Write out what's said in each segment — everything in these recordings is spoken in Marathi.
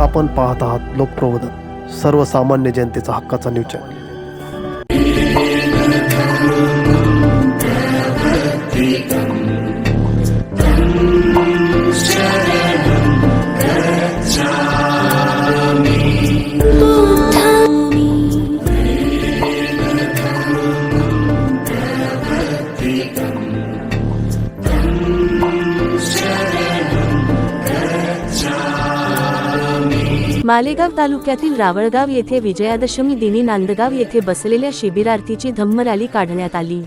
आपण पाहत आहात लोकप्रबोधन. सर्वसामान्य जनतेचा हक्काचा न्यूज चॅनल मालेगाव तालुक्यातील रावळगाव येथे विजयादशमी दिनी नांदगाव येथे बसलेल्या शिबिरार्थीची धम्मराली काढण्यात आली.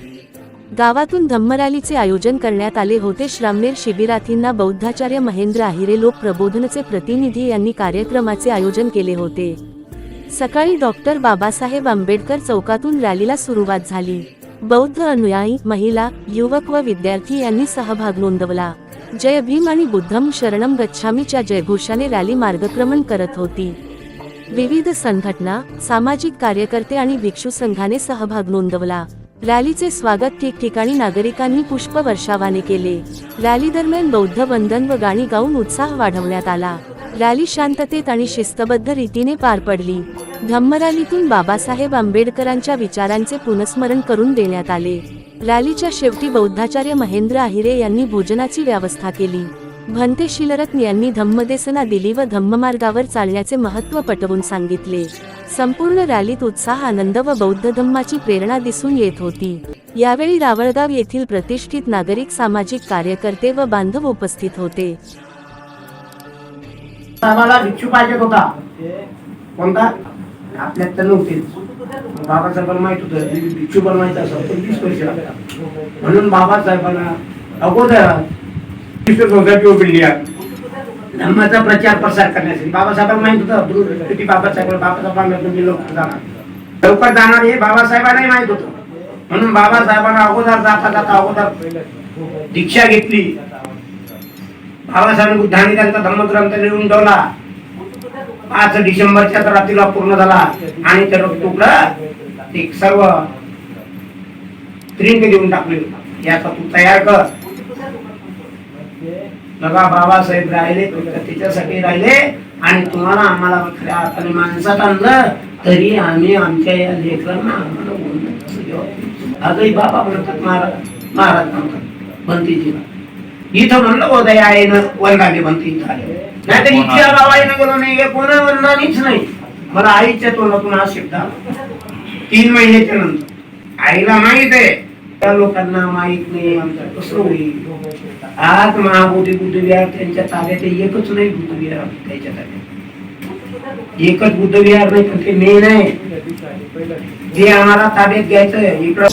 गावातून धम्मरालीचे आयोजन करण्यात आले होते. श्रामनेर शिबिरार्थींना बौद्धाचार्य महेंद्र आहिरे लोक प्रबोधनचे प्रतिनिधी यांनी कार्यक्रमाचे आयोजन केले होते. सकाळी डॉक्टर बाबासाहेब आंबेडकर चौकातून रॅलीला सुरुवात झाली. बौद्ध अनुयायी महिला युवक व विद्यार्थी यांनी सहभाग नोंदवला. जय भीम आणि बुद्धम शरणम गच्छामीच्या जयघोषाने रॅली मार्गक्रमण करत होती. विविध संघटना सामाजिक कार्यकर्ते आणि भिक्षू संघाने सहभाग नोंदवला. रॅलीचे स्वागत ठिकठिकाणी नागरिकांनी पुष्प वर्षावाने केले. रॅली दरम्यान बौद्ध बंधन व गाणी गाऊन उत्साह वाढवण्यात आला. रॅली शांततेत आणि शिस्तबद्ध रीतीने पार पडली. धम्म रॅलीतून बाबासाहेब आंबेडकरांच्या विचारांचे पुनस्मरण करून देण्यात आले. रॅलीच्या शेवटी बौद्धाचार्य महेंद्र आहिरे यांनी भोजनाची व्यवस्था केली. भंते शिलरत्न यांनी धम्मदेसना दिली व धम्ममार्गावर चालण्याचे महत्त्व पटवून सांगितले. संपूर्ण रॅलीत उत्साह आनंद व बौद्ध धम्माची प्रेरणा दिसून येत होती. यावेळी रावळगाव येथील प्रतिष्ठित नागरिक सामाजिक कार्यकर्ते व बांधव उपस्थित होते. आम्हाला भिक्षू पाहिजे होता. कोणता? आपल्यात तर नव्हतेच बाबासाहेबांना माहीत होतं भिक्षूपण माहीत असं पंचवीस पैसे लागतात. म्हणून बाबासाहेबांना अगोदर सोसायटी उघडली धर्माचा प्रचार प्रसार करण्यासाठी बाबासाहेबांना माहीत होतं दूर किती बाबासाहेब बाबासाहेबांना लवकर जाणार. लवकर जाणार हे बाबासाहेबांनाही माहीत होतं. म्हणून बाबासाहेबांना अगोदर जाता जाता अगोदर दीक्षा घेतली. बाबासाहेबांनी बुद्धांनी त्यांचा धर्मग्रंथ लिहून ठेवला. पाच डिसेंबरच्या रात्रीला पूर्ण झाला आणि त्या तुकडा एक सर्व त्रिंग देऊन टाकले याचा तू तयार कर. बघा बाबासाहेब राहिले त्याच्यासाठी राहिले आणि तुम्हाला आम्हाला खऱ्या अर्थाने माणसात आणलं तरी आम्ही आमच्या या लेकरांना आम्हाला बोलणं आजही बाबा म्हणतात महाराज महाराज म्हणतात भंतीजीला इथं म्हणलं उदय आहे ना वंदाने म्हणते इथं आले नाही तर इथल्या गावाने गेलो नाही कोणा वंदानीच नाही मला आईच्या तोंडातून हा शब्द. तीन महिन्याच्या नंतर आईला माहीत आहे त्या लोकांना माहीत नाही आमचं कसं होईल आज महाबोधी बुद्धविहार त्यांच्या ताब्यात. एकच नाही बुद्धविहार त्याच्या ताब्यात एकच बुद्धविहार नाही पण ते मेन आहे जे आम्हाला ताब्यात घ्यायचं इकडं